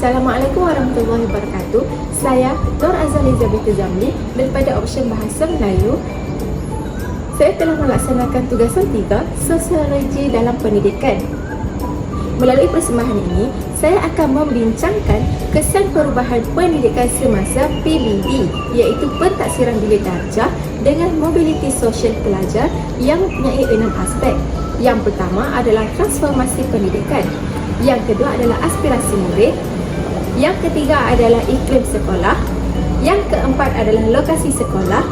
Assalamualaikum warahmatullahi wabarakatuh. Saya Nur Azaliza binti Zamli daripada Option Bahasa Melayu. Saya telah melaksanakan tugasan tiga Sosiologi dalam Pendidikan. Melalui persembahan ini, saya akan membincangkan kesan perubahan pendidikan semasa PBD iaitu pentaksiran bilik darjah dengan mobiliti sosial pelajar yang mempunyai enam aspek. Yang pertama adalah transformasi pendidikan. Yang kedua adalah aspirasi murid. Yang ketiga adalah iklim sekolah. Yang keempat adalah lokasi sekolah.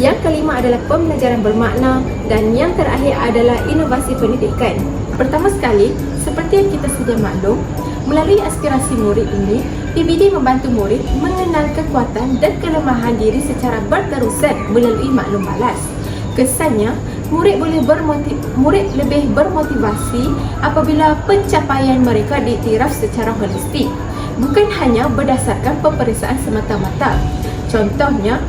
Yang kelima adalah pembelajaran bermakna dan yang terakhir adalah inovasi pendidikan. Pertama sekali, seperti yang kita sudah maklum, melalui aspirasi murid ini, PBD membantu murid mengenal kekuatan dan kelemahan diri secara berterusan melalui maklum balas. Kesannya, murid boleh bermotiv, murid lebih bermotivasi apabila pencapaian mereka diiktiraf secara holistik, bukan hanya berdasarkan peperiksaan semata-mata. Contohnya,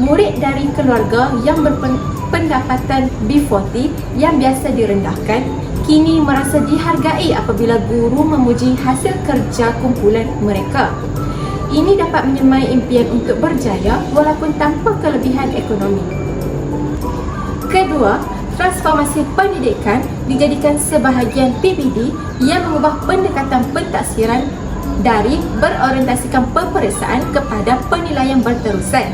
murid dari keluarga yang berpendapatan B40 yang biasa direndahkan kini merasa dihargai apabila guru memuji hasil kerja kumpulan mereka. Ini dapat menyemai impian untuk berjaya walaupun tanpa kelebihan ekonomi. Kedua, transformasi pendidikan dijadikan sebahagian PBD yang mengubah pendekatan pentaksiran dari berorientasikan peperiksaan kepada penilaian berterusan.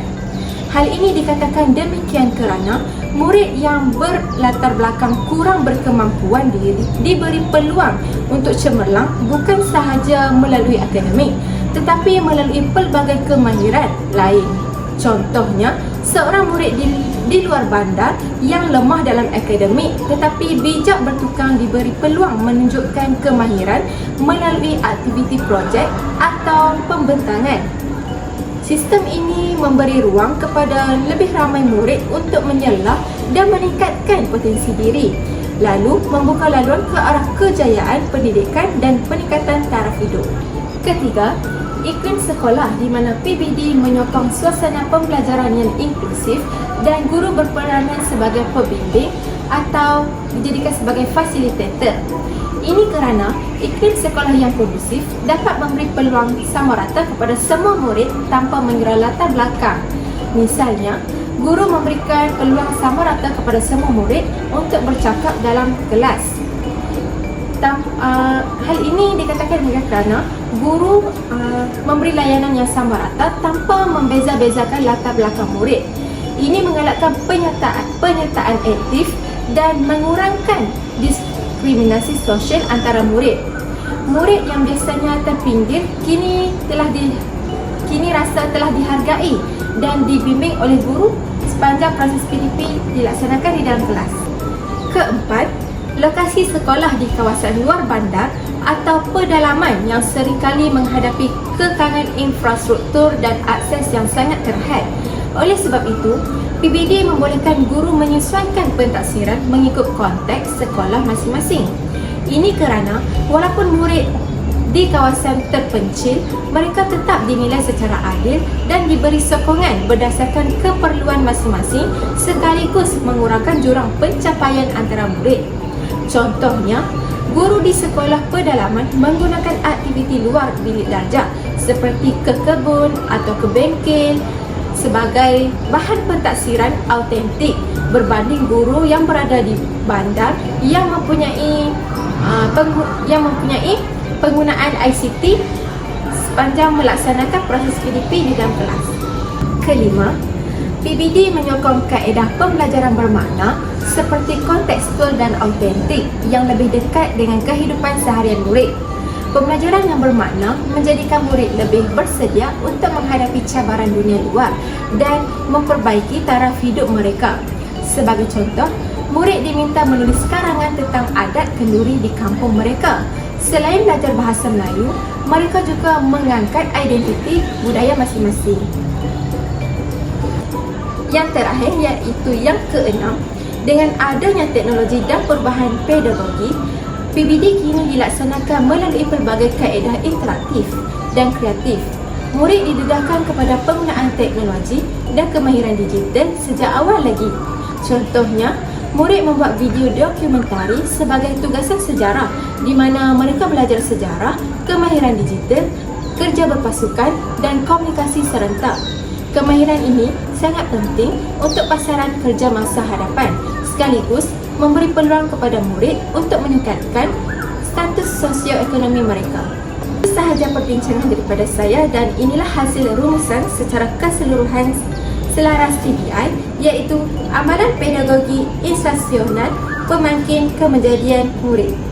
Hal ini dikatakan demikian kerana murid yang berlatar belakang kurang berkemampuan diri diberi peluang untuk cemerlang bukan sahaja melalui akademik tetapi melalui pelbagai kemahiran lain. Contohnya, seorang murid di, di luar bandar yang lemah dalam akademik tetapi bijak bertukang diberi peluang menunjukkan kemahiran melalui aktiviti projek atau pembentangan. Sistem ini memberi ruang kepada lebih ramai murid untuk menyelah dan meningkatkan potensi diri lalu membuka laluan ke arah kejayaan pendidikan dan peningkatan taraf hidup. Ketiga, iklim sekolah di mana PBD menyokong suasana pembelajaran yang inklusif dan guru berperanan sebagai pembimbing atau dijadikan sebagai fasilitator. Ini kerana iklim sekolah yang kondusif dapat memberi peluang sama rata kepada semua murid tanpa mengira latar belakang. Misalnya, guru memberikan peluang sama rata kepada semua murid untuk bercakap dalam kelas. Uh, hal ini dikatakan dengan kerana guru uh, memberi layanan yang sama rata tanpa membeza-bezakan latar belakang murid. Ini mengalahkan penyertaan penyertaan aktif dan mengurangkan diskriminasi sosial antara murid. Murid yang biasanya terpinggir kini telah di kini rasa telah dihargai dan dibimbing oleh guru sepanjang proses PDP dilaksanakan di dalam kelas. Keempat, lokasi sekolah di kawasan luar bandar atau pedalaman yang seringkali menghadapi kekangan infrastruktur dan akses yang sangat terhad. Oleh sebab itu, PBD membolehkan guru menyesuaikan pentaksiran mengikut konteks sekolah masing-masing. Ini kerana walaupun murid di kawasan terpencil, mereka tetap dinilai secara adil dan diberi sokongan berdasarkan keperluan masing-masing sekaligus mengurangkan jurang pencapaian antara murid. Contohnya, guru di sekolah pedalaman menggunakan aktiviti luar bilik darjah seperti ke kebun atau ke bengkel sebagai bahan pentaksiran autentik berbanding guru yang berada di bandar yang mempunyai uh, yang mempunyai penggunaan ICT sepanjang melaksanakan proses PDP di dalam kelas. Kelima, PBD menyokong kaedah pembelajaran bermakna seperti kontekstual dan autentik yang lebih dekat dengan kehidupan seharian murid. Pembelajaran yang bermakna menjadikan murid lebih bersedia untuk menghadapi cabaran dunia luar dan memperbaiki taraf hidup mereka. Sebagai contoh, murid diminta menulis karangan tentang adat kenduri di kampung mereka. Selain belajar bahasa Melayu, mereka juga mengangkat identiti budaya masing-masing. Yang terakhir iaitu yang keenam, dengan adanya teknologi dan perubahan pedagogi, PBD kini dilaksanakan melalui pelbagai kaedah interaktif dan kreatif. Murid didedahkan kepada penggunaan teknologi dan kemahiran digital sejak awal lagi. Contohnya, murid membuat video dokumentari sebagai tugasan sejarah di mana mereka belajar sejarah, kemahiran digital, kerja berpasukan dan komunikasi serentak. Kemahiran ini sangat penting untuk pasaran kerja masa hadapan sekaligus memberi peluang kepada murid untuk meningkatkan status sosioekonomi mereka. Itu sahaja perbincangan daripada saya dan inilah hasil rumusan secara keseluruhan selaras TBI iaitu amalan pedagogi instansional pemangkin kemenjadian murid.